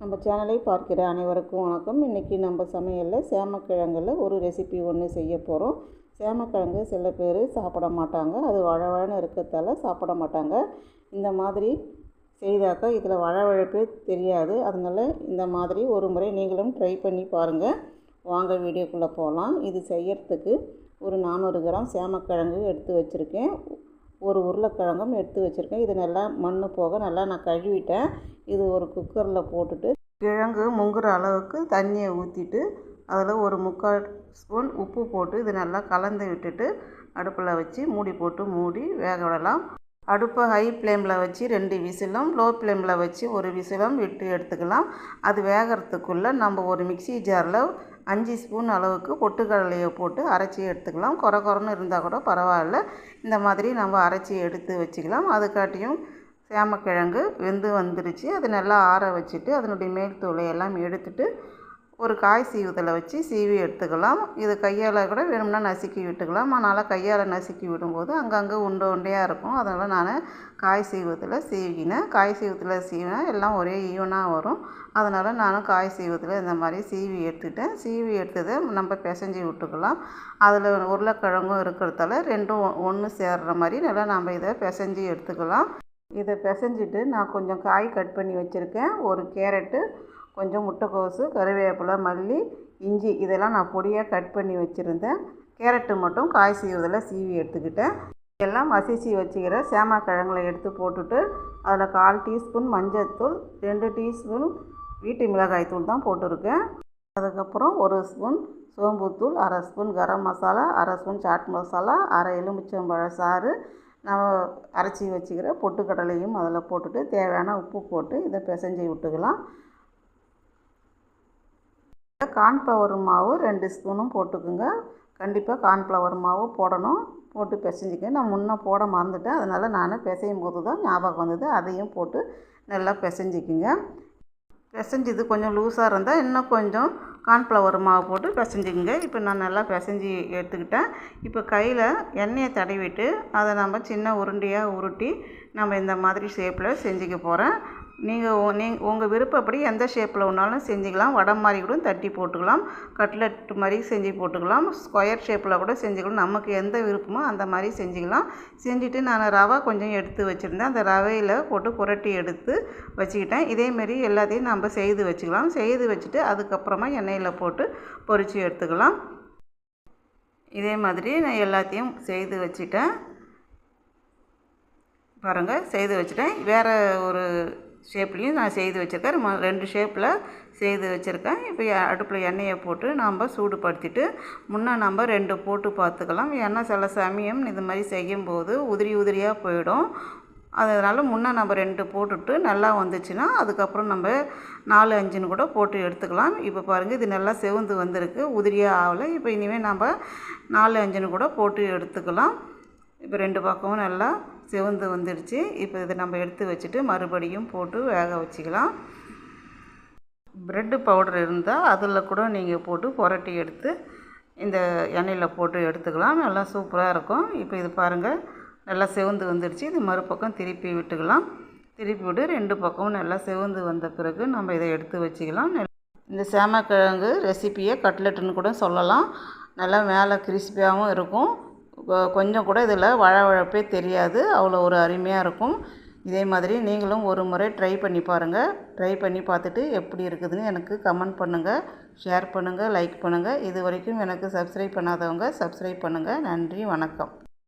நம்ம சேனலை பார்க்கிற அனைவருக்கும் வணக்கம். இன்றைக்கி நம்ம சமையலில் சேமக்கிழங்குல ஒரு ரெசிபி ஒன்று செய்ய போகிறோம் சேமக்கிழங்கு சில பேர் சாப்பிட மாட்டாங்க. அது வழவழன்னு இருக்கிறதால சாப்பிட மாட்டாங்க. இந்த மாதிரி செய்தாக்கா இதில் வழவழப்பே தெரியாது. அதனால் இந்த மாதிரி ஒரு முறை நீங்களும் ட்ரை பண்ணி பாருங்கள் வாங்க வீடியோக்குள்ளே போகலாம் இது செய்யறதுக்கு ஒரு நானூறு கிராம் சேமக்கிழங்கு எடுத்து வச்சுருக்கேன். ஒரு உருளைக்கிழங்கும் எடுத்து வச்சுருக்கேன். இது நல்லா மண் போக நல்லா நான் கழுவிட்டேன். இது ஒரு குக்கரில் போட்டுட்டு கிழங்கு முங்குற அளவுக்கு தண்ணியை ஊற்றிட்டு அதில் ஒரு முக்கால் ஸ்பூன் உப்பு போட்டு இது நல்லா கலந்து விட்டுட்டு அடுப்பில் வச்சு மூடி போட்டு மூடி வேக விடலாம். அடுப்பை ஹை ஃப்ளேமில் வச்சு ரெண்டு விசிலும் லோ ஃப்ளேமில் வச்சு ஒரு விசிலும் விட்டு எடுத்துக்கலாம். அது வேகிறதுக்குள்ளே நம்ம ஒரு மிக்சி ஜாரில் அஞ்சு ஸ்பூன் அளவுக்கு பொட்டுக்கடலையை போட்டு அரைச்சி எடுத்துக்கலாம். குறை குறைன்னு இருந்தால் கூட பரவாயில்ல. இந்த மாதிரி நம்ம அரைச்சி எடுத்து வச்சுக்கலாம். அதுக்காட்டியும் சேமக்கிழங்கு வெந்து வந்துருச்சு. அது நல்லா ஆற வச்சுட்டு அதனுடைய மேல் தோலை எல்லாம் எடுத்துட்டு ஒரு காய் சீவத்தில் வச்சு சீவி எடுத்துக்கலாம். இது கையால் கூட வேணும்னா நசுக்கி விட்டுக்கலாம். அதனால் கையால் நசுக்கி விடும்போது அங்கங்கே உண்டு உண்டையாக இருக்கும். அதனால் நான் காய் சீவத்தில் சீவினேன் காய் சீவத்தில் சீவினா எல்லாம் ஒரே ஈவனாக வரும். அதனால் நானும் காய் சீவத்தில் இந்த மாதிரி சீவி எடுத்துட்டேன். சீவி எடுத்ததை நம்ம பிசைஞ்சி விட்டுக்கலாம். அதில் உருளைக்கிழங்கும் இருக்கிறதால ரெண்டும் ஒன்று சேர்கிற மாதிரி நல்லா நம்ம இதை பிசைஞ்சி எடுத்துக்கலாம். இதை பிசைஞ்சிட்டு நான் கொஞ்சம் காய் கட் பண்ணி வச்சுருக்கேன். ஒரு கேரட்டு கொஞ்சம் முட்டைக்கோசு கருவேப்பிலை மல்லி இஞ்சி இதெல்லாம் நான் பொடியாக கட் பண்ணி வச்சுருந்தேன். கேரட்டு மட்டும் காய் சீவதில் சீவி எடுத்துக்கிட்டேன். எல்லாம் மசிச்சு வச்சுக்கிற சேமாக்கிழங்குல எடுத்து போட்டுட்டு அதில் கால் டீஸ்பூன் மஞ்சள்தூள் ரெண்டு டீஸ்பூன் வீட்டு மிளகாய் தூள் தான் போட்டிருக்கேன். அதுக்கப்புறம் ஒரு ஸ்பூன் சோம்புத்தூள் அரை ஸ்பூன் கரம் மசாலா அரை ஸ்பூன் சாட் மசாலா அரை எலுமிச்சம்பழ சாறு. நம்ம அரைச்சி வச்சுக்கிற பொட்டுக்கடலையும் அதில் போட்டுட்டு தேவையான உப்பு போட்டு இதை பிசைஞ்சி விட்டுக்கலாம். கார்ன்ஃப்ளவர் மாவு ரெண்டு ஸ்பூனும் போட்டுக்குங்க. கண்டிப்பாக கார்ன்ஃப்ளவர் மாவு போடணும். போட்டு பிசைஞ்சிக்க நான் முன்னே போட மறந்துட்டேன். அதனால் நான் பிசையும் போது தான் ஞாபகம் வந்தது. அதையும் போட்டு நல்லா பிசைஞ்சிக்குங்க. பிசைஞ்சது கொஞ்சம் லூஸாக இருந்தால் இன்னும் கொஞ்சம் கார்ன்ஃப்ளவர் மாவு போட்டு பிசைஞ்சிக்கங்க. இப்போ நான் நல்லா பிசைஞ்சி எடுத்துக்கிட்டேன். இப்போ கையில் எண்ணெயை தடவிட்டு அதை நம்ம சின்ன உருண்டையாக உருட்டி நம்ம இந்த மாதிரி ஷேப்பில் செஞ்சுக்க போகிறேன் நீங்கள் நீ உங்கள் விருப்பப்படி எந்த ஷேப்பில் வேணாலும் செஞ்சுக்கலாம். வடை மாதிரி கூட தட்டி போட்டுக்கலாம். கட்லெட் மாதிரி செஞ்சு போட்டுக்கலாம். ஸ்கொயர் ஷேப்பில் கூட செஞ்சுக்கலாம். நமக்கு எந்த விருப்பமோ அந்த மாதிரி செஞ்சுக்கலாம். செஞ்சுட்டு நான் ரவை கொஞ்சம் எடுத்து வச்சுருந்தேன். அந்த ரவையில் போட்டு புரட்டி எடுத்து வச்சுக்கிட்டேன். இதேமாரி எல்லாத்தையும் நம்ம செய்து வச்சுக்கலாம். செய்து வச்சுட்டு அதுக்கப்புறமா எண்ணெயில் போட்டு பொரித்து எடுத்துக்கலாம். இதே மாதிரி நான் எல்லாத்தையும் செய்து வச்சுட்டேன். பாருங்கள் செய்து வச்சுட்டேன். வேறு ஒரு ஷேப்லேயும் நான் செய்து வச்சுருக்கேன். ரெண்டு ஷேப்பில் செய்து வச்சுருக்கேன். இப்போ அடுப்பில் எண்ணெயை போட்டு நாம் சூடுபடுத்திட்டு முன்னே நம்ம ரெண்டு போட்டு பார்த்துக்கலாம். ஏன்னா சில சமயம் இது மாதிரி செய்யும்போது உதிரி உதிரியாக போயிடும். அதனால் முன்னே நம்ம ரெண்டு போட்டுட்டு நல்லா வந்துச்சுன்னா அதுக்கப்புறம் நம்ம நாலு அஞ்சுன்னு கூட போட்டு எடுத்துக்கலாம். இப்போ பாருங்கள் இது நல்லா செவந்து வந்திருக்கு. உதிரியாக ஆகலை. இப்போ இனிமேல் நம்ம நாலு அஞ்சுன்னு கூட போட்டு எடுத்துக்கலாம். இப்போ ரெண்டு பக்கமும் நல்லா சிவந்து வந்துடுச்சு. இப்போ இதை நம்ம எடுத்து வச்சுட்டு மறுபடியும் போட்டு வேக வச்சுக்கலாம். ப்ரெட்டு பவுடர் இருந்தால் அதில் கூட நீங்கள் போட்டு புரட்டி எடுத்து இந்த எண்ணெயில் போட்டு எடுத்துக்கலாம். நல்லா சூப்பராக இருக்கும். இப்போ இது பாருங்கள் நல்லா செவந்து வந்துடுச்சு. இது மறுபக்கம் திருப்பி விட்டுக்கலாம். திருப்பி விட்டு ரெண்டு பக்கமும் நல்லா செவந்து வந்த பிறகு நம்ம இதை எடுத்து வச்சுக்கலாம். இந்த சேமக்கிழங்கு ரெசிப்பியை கட்லெட்டுன்னு கூட சொல்லலாம். நல்லா மேலே கிறிஸ்பியாகவும் இருக்கும். கொஞ்சம் கூட இதில் வழவழப்பே தெரியாது. அவ்வளோ ஒரு அருமையாக இருக்கும். இதே மாதிரி நீங்களும் ஒரு முறை ட்ரை பண்ணி பாருங்கள் ட்ரை பண்ணி பார்த்துட்டு எப்படி இருக்குதுன்னு எனக்கு கமெண்ட் பண்ணுங்கள் ஷேர் பண்ணுங்கள் லைக் பண்ணுங்கள் இது வரைக்கும் எனக்கு சப்ஸ்கிரைப் பண்ணாதவங்க சப்ஸ்கிரைப் பண்ணுங்கள் நன்றி வணக்கம்.